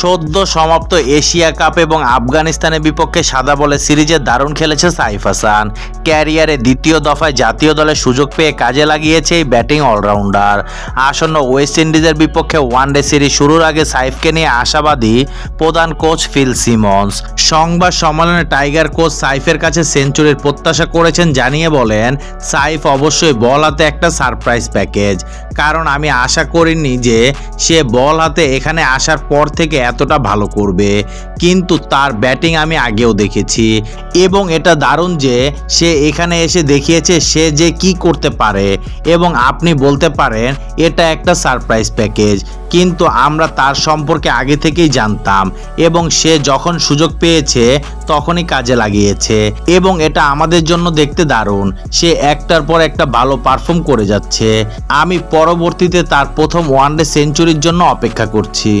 সদ্য সমাপ্ত Asia cup এবং আফগানিস্তানের বিপক্ষে সাদা বলে সিরিজে দারুণ খেলেছে সাইফ হাসান। ক্যারিয়ারে দ্বিতীয় দফায় জাতীয় দলের সুযোগ পেয়ে কাজে লাগিয়েছে এই ব্যাটিং অলরাউন্ডার। আসন্ন ওয়েস্ট ইন্ডিজের বিপক্ষে ওয়ানডে সিরিজ শুরুর আগে সাইফকে নিয়ে আশাবাদী প্রধান কোচ ফিল সিমন্স। সংবাদ সম্মেলনে টাইগার কোচ সাইফের কাছে সেঞ্চুরির প্রত্যাশা করেছেন, জানিয়ে বলেন, সাইফ অবশ্যই বল হাতে একটা সারপ্রাইজ প্যাকেজ। কারণ আমি আশা করিনি যে সে বল হাতে এখানে আসার পর থেকে এতটা ভালো করবে। কিন্তু তার ব্যাটিং আমি আগেও দেখেছি। এবং এটা দারুণ যে সে এখানে এসে দেখিয়েছে সে যে কি করতে পারে। এবং আপনি বলতে পারেন, এটা একটা সারপ্রাইজ প্যাকেজ। কিন্তু আমরা তার সম্পর্কে আগে থেকেই জানতাম। এবং সে যখন সুযোগ পেয়েছে তখনই কাজে লাগিয়েছে। এবং এটা আমাদের জন্য দেখতে দারুণ। সে একটার পর একটা ভালো পারফর্ম করে যাচ্ছে। আমি পরবর্তীতে তার প্রথম ওয়ানডে সেঞ্চুরির জন্য অপেক্ষা করছি।